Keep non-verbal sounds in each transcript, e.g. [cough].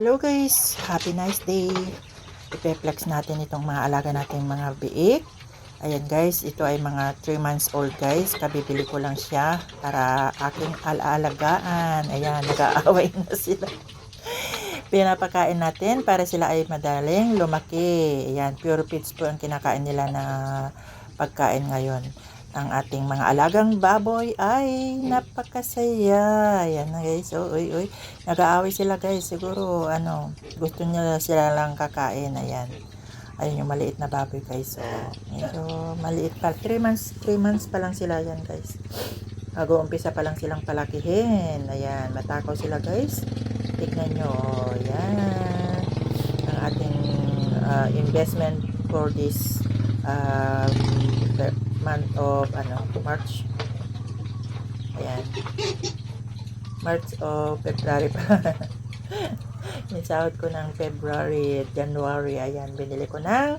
Hello guys, happy nice day. Ipeplex natin itong mga alaga nating mga biik. Ayan guys, ito ay mga 3 months old guys. Kabibili ko lang siya para aking alaalagaan. Ayan, nag-aaway [laughs] na sila. Pinapakain natin para sila ay madaling lumaki. Ayan, pure feeds po ang kinakain nila na pagkain ngayon. Ang ating mga alagang baboy ay napakasaya. Ayan na guys. Oh, uy, uy. Nag-aaway sila guys. Siguro, ano, gusto nila sila lang kakain. Ayan. Ayun yung maliit na baboy guys. So, medyo maliit pa. 3 months, 3 months pa lang sila yan guys. Mag-uumpisa pa lang silang palakihin. Ayan, matakaw sila guys. Tignan nyo. Ayan. Ang ating uh, investment for this um, month of ano, March. Ayan. March of February pa. [laughs] Yung sahod ko ng February, January, ayan, binili ko ng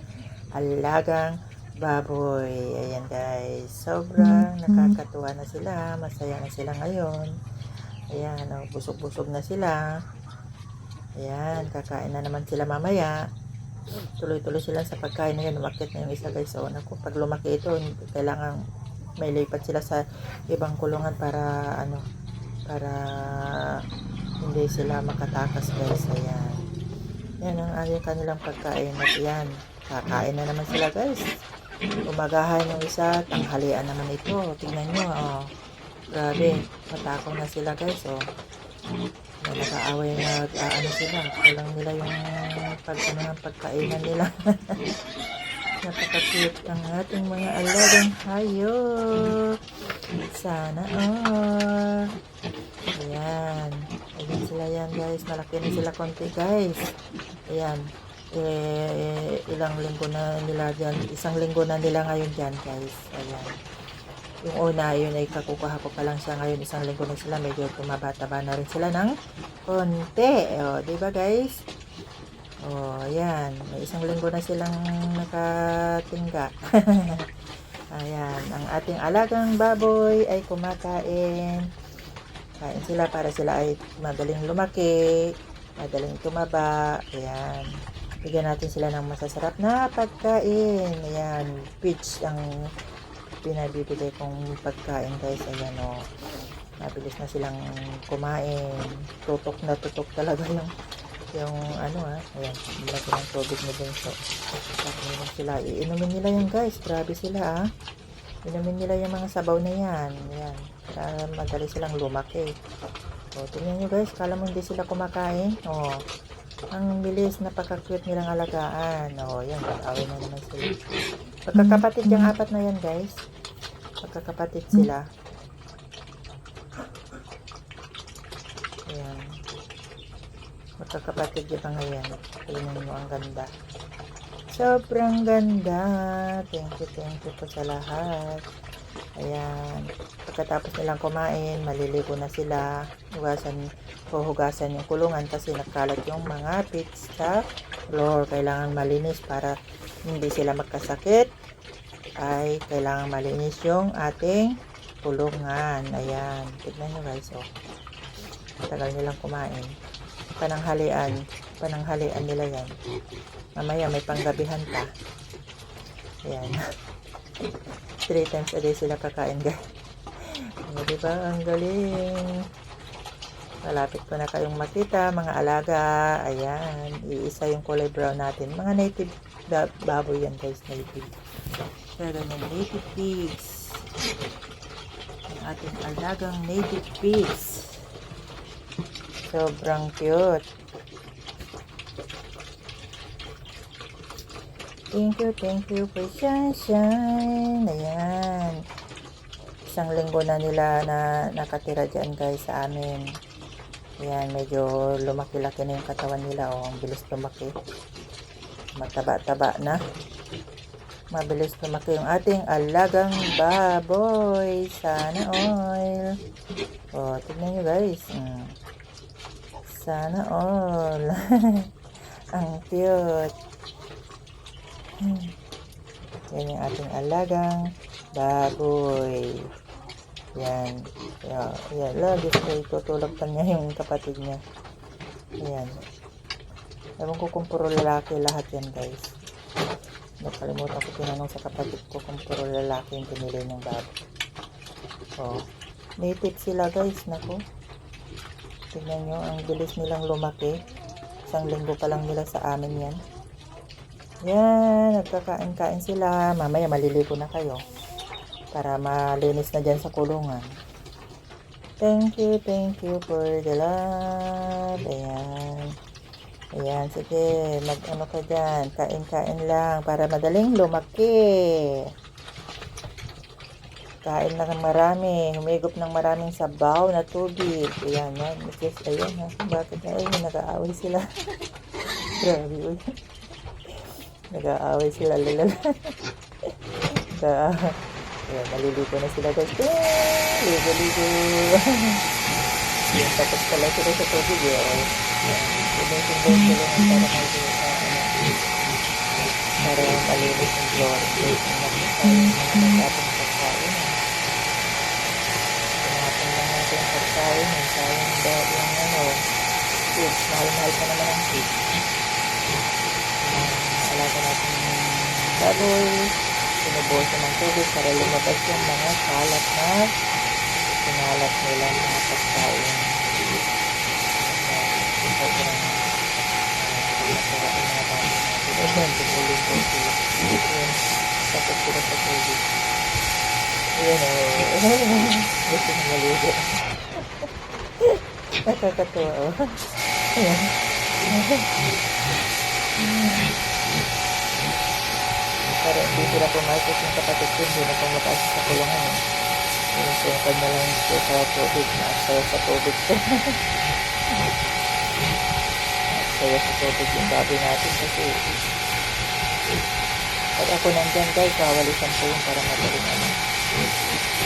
alagang baboy. Ayan guys, sobrang nakakatuwa na sila, masaya na sila ngayon. Ayan, oh, busog-busog na sila. Ayan, kakain na naman sila mamaya. Tuloy-tuloy sila sa pagkain na yan. Umakit na yung isa guys. So, naku, pag lumaki ito, kailangan may lipat sila sa ibang kulungan para ano, para hindi sila makatakas guys. Ayan. Yan ang aking kanilang pagkain. At yan, kakain na naman sila guys. Umagahan yung isa, tanghalian naman ito. Tingnan nyo, oh. Grabe, matakaw na sila guys, oh. Na nag-aaway na uh, ano sila. Kulang nila yung pag ano ng pagkainan nila. [laughs] Napaka-cute ang ating mga alagang hayop. Sana all. Ayan. Ayan sila yan guys. Malaki na sila konti guys. Ayan. Eh, ilang linggo na nila dyan. Isang linggo na nila ngayon dyan guys. Ayan. Yung una, yun ay kakukuha ko pa lang siya ngayon. Isang linggo na sila. Medyo tumaba-taba na rin sila ng konti. O, ba guys? O, ayan. May isang linggo na silang nakatingga. [laughs] ayan. Ang ating alagang baboy ay kumakain. Kain sila para sila ay madaling lumaki. Madaling tumaba. Ayan. Bigyan natin sila ng masasarap na pagkain. Ayan. Peach ang pinabibili kong pagkain guys. Ayan o. Mabilis na silang kumain. Tutok na tutok talaga yung yung ano ah. Ayan. Lagi ng tubig na din. So, Tapos sila. Iinumin nila yan guys. Grabe sila ah. Inumin nila yung mga sabaw na yan. Ayan. Para madali silang lumaki. O, tingnan nyo guys. Kala mo hindi sila kumakain. O, ang bilis, napaka-cute nilang alagaan. O, yan, pag-away na naman sila. Pagkakapatid yung apat na yan, guys. Pagkakapatid sila. Ayan. Magkakapatid yung mga yan. Tingnan mo, ang ganda. Sobrang ganda. Thank you, thank you po sa lahat. Ayan. Pagkatapos nilang kumain, maliligo na sila. Hugasan, huhugasan yung kulungan kasi nagkalat yung mga pits sa floor. Kailangan malinis para hindi sila magkasakit. Ay, kailangan malinis yung ating kulungan. Ayan. Tignan nyo guys, oh. Tagal nilang kumain. Pananghalian. Pananghalian nila yan. Mamaya may panggabihan pa. Ayan. [laughs] Three times a day sila kakain guys. O, diba? Ang galing. Malapit ko na kayong makita, mga alaga. Ayan. Iisa yung kulay brown natin. Mga native ba- baboy yan guys. Native. Pero yung native pigs. Ang ating alagang native pigs. Sobrang cute. Thank you, thank you for sunshine. Ayan. Isang linggo na nila na nakatira dyan guys sa amin. Ayan, medyo lumaki-laki na yung katawan nila. Oh, ang bilis lumaki. Mataba-taba na. Mabilis lumaki yung ating alagang baboy. Sana all. Oh, tignan nyo guys. Mm. Sana all. [laughs] ang cute. Hmm. Yan yung ating alagang baboy. Yan. Yan. Yan. Lagi ko itutulog pa niya yung kapatid niya. Ayan. Ewan ko kung puro lalaki lahat yan guys. Nakalimutan ko tinanong sa kapatid ko kung puro lalaki yung pinili ng baboy. Oh, native sila guys, nako. Tingnan nyo, ang bilis nilang lumaki. Isang linggo pa lang nila sa amin yan. Yan, nagkakain-kain sila. Mamaya maliligo na kayo. Para malinis na dyan sa kulungan. Thank you, thank you for the love. Ayan. Ayan, sige. Mag-ano ka dyan. Kain-kain lang para madaling lumaki. Kain na ng marami. Humigop ng maraming sabaw na tubig. Ayan, yan. Just, ayan ha. Bakit na? Ayun, nag-aaway sila. [laughs] Grabe, uy. Nag-aaway sila. Lalala. Nag- [laughs] Ayan, naliligo na sila guys. Ligo, ligo. [laughs] Ayan, tapos pala sila sa tubig. Eh. Ayan, Sumunod sila para maligo. Para malinis yung floor. Ayan, Tinapon natin pagkain. Tinapon lang natin yung pagkain. Yung sayang ba yung ano. Kids, mahal-mahal pa naman ang kids. Alaga natin yung baboy. Sinubuhosan ng tubig para lumabas yung mga kalat na sinalat nila mga pagkain. Sobrang Nagawa ang mga baboy natin. Ayan, tumulong po sila. Ayan, tapos sila sa tubig. Ayan, o. Gusto na maligo. Nakakatuwa, o. Para hindi sila pumasok yung kapatid ko, hindi na pumapasok sa kulungan. Eh. Sungkad na lang ko sa tubig, naaksaya sa tubig ko. naaksaya [laughs] sa tubig yung baboy natin kasi pag ako nandyan guys, kawalisan ko yun para madaling ano.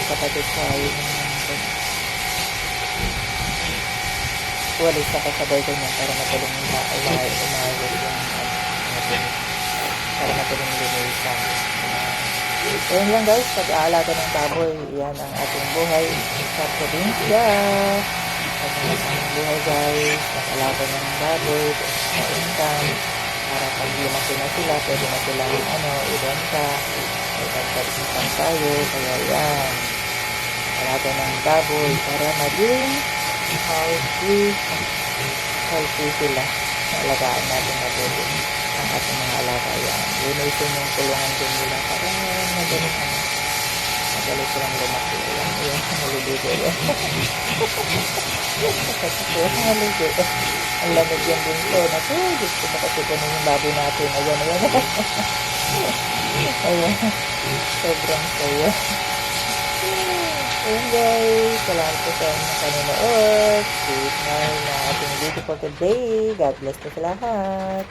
Kapatid ko ayaw yung walis sa kasabay ganyan para madaling Ayan lang guys, pag-aalaga ng baboy, yan ang ating buhay sa probinsya. Ang aming buhay guys, pag-alaga ng baboy, sa income, para pag lumaki na sila, pwede na silang ano, ibenta, may pagkatisan tayo, kaya yan. Alaga ng baboy para maging healthy, healthy sila. Alagaan natin mabuti ang ating mga alaga yan. Linisin yung kulungan din nila para madali ano, madali silang lumaki. Ayan, ayan, naliligo yan. Nakakatuwa, naliligo. Ang lamig yan din to. Naku, gusto ko kasi kunin yung baboy natin. Ayan, ayan. ayan. Sobrang saya. Ayan guys, salamat po sa inyong panonood. Sweet na na ating video for today. God bless po sa lahat.